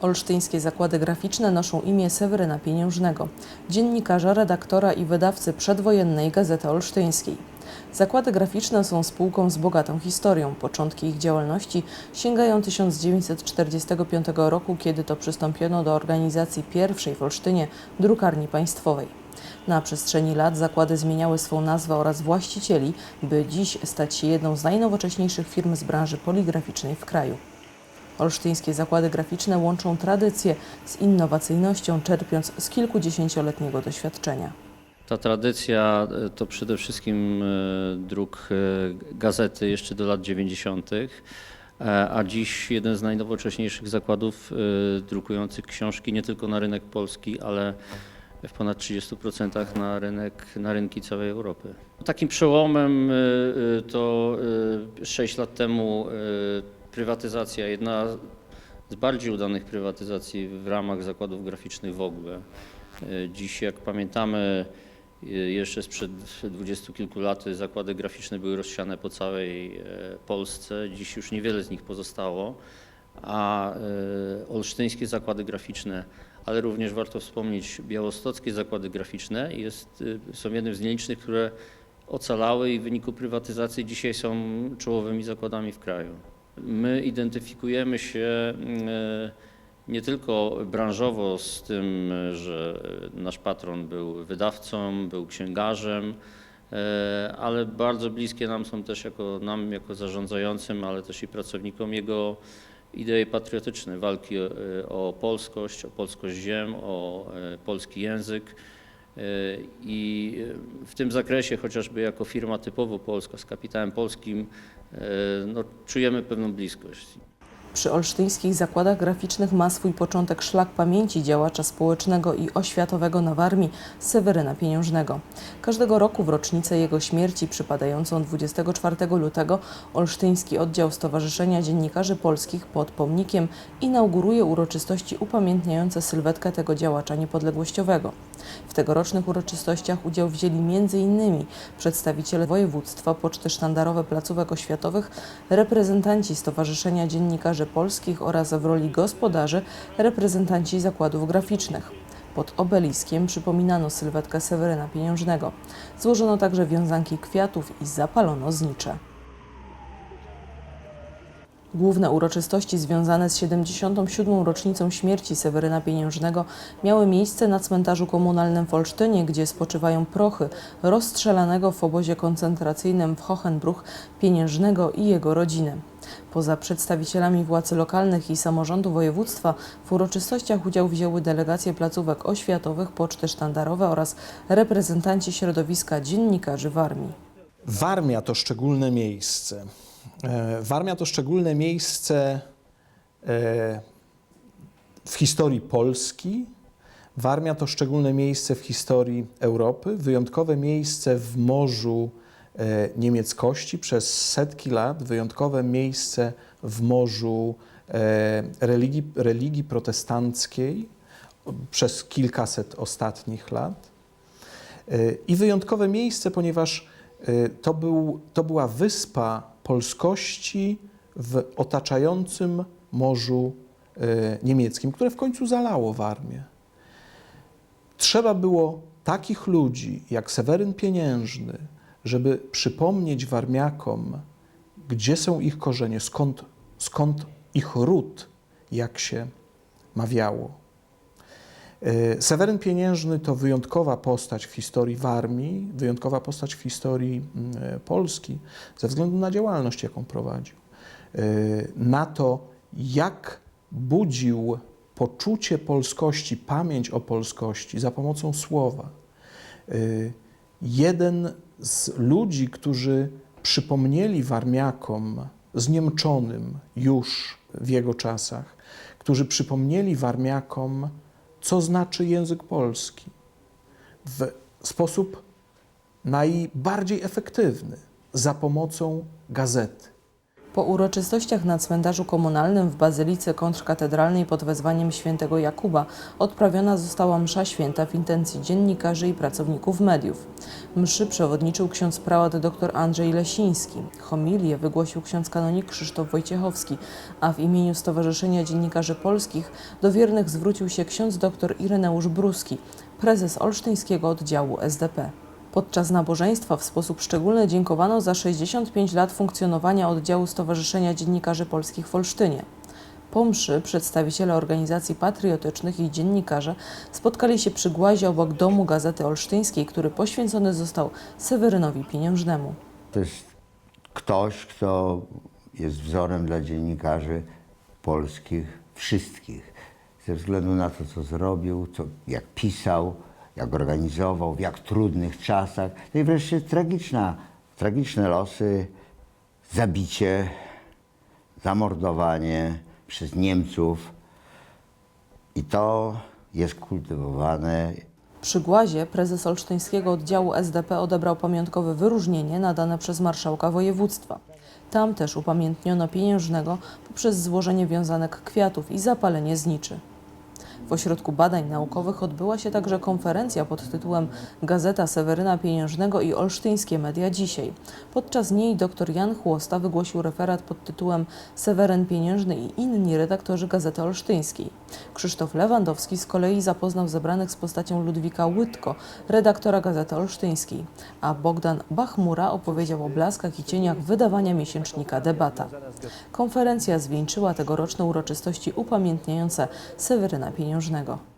Olsztyńskie zakłady graficzne noszą imię Seweryna Pieniężnego, dziennikarza, redaktora i wydawcy przedwojennej Gazety Olsztyńskiej. Zakłady graficzne są spółką z bogatą historią. Początki ich działalności sięgają 1945 roku, kiedy to przystąpiono do organizacji pierwszej w Olsztynie drukarni państwowej. Na przestrzeni lat zakłady zmieniały swą nazwę oraz właścicieli, by dziś stać się jedną z najnowocześniejszych firm z branży poligraficznej w kraju. Olsztyńskie zakłady graficzne łączą tradycję z innowacyjnością, czerpiąc z kilkudziesięcioletniego doświadczenia. Ta tradycja e, to przede wszystkim e, druk e, gazety jeszcze do lat 90., e, a dziś jeden z najnowocześniejszych zakładów drukujących książki nie tylko na rynek polski, ale w ponad 30% na, rynek, na rynki całej Europy. Takim przełomem to 6 lat temu prywatyzacja, jedna z bardziej udanych prywatyzacji w ramach zakładów graficznych w ogóle. E, Dziś, jak pamiętamy, e, jeszcze sprzed dwudziestu kilku lat zakłady graficzne były rozsiane po całej e, Polsce. Dziś już niewiele z nich pozostało, a olsztyńskie zakłady graficzne, ale również warto wspomnieć białostockie zakłady graficzne jest, są jednym z nielicznych, które ocalały i w wyniku prywatyzacji dzisiaj są czołowymi zakładami w kraju. My identyfikujemy się e, nie tylko branżowo z tym, że nasz patron był wydawcą, był księgarzem, e, ale bardzo bliskie nam są też jako nam, jako zarządzającym, ale też i pracownikom jego idee patriotyczne, walki o, o polskość, o polskość ziem, o e, polski język. E, I w tym zakresie, chociażby jako firma typowo polska, z kapitałem polskim, e, no, czujemy pewną bliskość. Przy olsztyńskich zakładach graficznych ma swój początek szlak pamięci działacza społecznego i oświatowego na Warmii Seweryna Pieniężnego. Każdego roku w rocznicę jego śmierci przypadającą 24 lutego Olsztyński Oddział Stowarzyszenia Dziennikarzy Polskich pod pomnikiem inauguruje uroczystości upamiętniające sylwetkę tego działacza niepodległościowego. W tegorocznych uroczystościach udział wzięli m.in. przedstawiciele województwa, poczty sztandarowe placówek oświatowych, reprezentanci Stowarzyszenia Dziennikarzy Polskich oraz w roli gospodarzy reprezentanci zakładów graficznych. Pod obeliskiem przypominano sylwetkę Seweryna Pieniężnego. Złożono także wiązanki kwiatów i zapalono znicze. Główne uroczystości związane z 77. rocznicą śmierci Seweryna Pieniężnego miały miejsce na cmentarzu komunalnym w Olsztynie, gdzie spoczywają prochy rozstrzelanego w obozie koncentracyjnym w Hohenbruch Pieniężnego i jego rodziny. Poza przedstawicielami władz lokalnych i samorządu województwa w uroczystościach udział wzięły delegacje placówek oświatowych, poczty sztandarowe oraz reprezentanci środowiska dziennikarzy w armii. Warmia to szczególne miejsce. E, Warmia to szczególne miejsce e, w historii Polski. Warmia to szczególne miejsce w historii Europy, wyjątkowe miejsce w morzu e, niemieckości przez setki lat, wyjątkowe miejsce w morzu religii, religii protestanckiej przez kilkaset ostatnich lat. I wyjątkowe miejsce, ponieważ to, był, to była wyspa polskości w otaczającym morzu e, niemieckim, które w końcu zalało Warmię. Trzeba było takich ludzi jak Seweryn Pieniężny, żeby przypomnieć Warmiakom, gdzie są ich korzenie, skąd, skąd ich ród, jak się mawiało. E, Seweryn Pieniężny to wyjątkowa postać w historii Warmii, wyjątkowa postać w historii mm, e, Polski, ze względu na działalność, jaką prowadził. E, Na to, jak budził poczucie polskości, pamięć o polskości za pomocą słowa. Jeden z ludzi, którzy przypomnieli Warmiakom, zniemczonym już w jego czasach, którzy przypomnieli Warmiakom, co znaczy język polski w sposób najbardziej efektywny za pomocą gazety. Po uroczystościach na cmentarzu komunalnym w Bazylice Kontrkatedralnej pod wezwaniem świętego Jakuba odprawiona została msza święta w intencji dziennikarzy i pracowników mediów. Mszy przewodniczył ksiądz prałat dr Andrzej Lesiński. Homilię wygłosił ksiądz kanonik Krzysztof Wojciechowski, a w imieniu Stowarzyszenia Dziennikarzy Polskich do wiernych zwrócił się ksiądz dr Ireneusz Bruski, prezes olsztyńskiego oddziału SDP. Podczas nabożeństwa w sposób szczególny dziękowano za 65 lat funkcjonowania oddziału Stowarzyszenia Dziennikarzy Polskich w Olsztynie. Po mszy przedstawiciele organizacji patriotycznych i dziennikarze spotkali się przy głazie obok domu Gazety Olsztyńskiej, który poświęcony został Sewerynowi Pieniężnemu. To jest ktoś, kto jest wzorem dla dziennikarzy polskich, wszystkich, ze względu na to, co zrobił, co, jak pisał, jak organizował, w jak trudnych czasach. No i wreszcie tragiczna, tragiczne losy, zabicie, zamordowanie przez Niemców. I to jest kultywowane Przy głazie prezes olsztyńskiego oddziału SDP odebrał pamiątkowe wyróżnienie nadane przez marszałka województwa. Tam też upamiętniono pieniężnego poprzez złożenie wiązanek kwiatów i zapalenie zniczy. W Ośrodku Badań Naukowych odbyła się także konferencja pod tytułem Gazeta Seweryna Pieniężnego i Olsztyńskie Media Dzisiaj. Podczas niej dr Jan Chłosta wygłosił referat pod tytułem Seweryn Pieniężny i inni redaktorzy Gazety Olsztyńskiej. Krzysztof Lewandowski z kolei zapoznał zebranych z postacią Ludwika Łydko, redaktora Gazety Olsztyńskiej, a Bogdan Bachmura opowiedział o blaskach i cieniach wydawania miesięcznika Debata. Konferencja zwieńczyła tegoroczne uroczystości upamiętniające Seweryna Pieniężnego.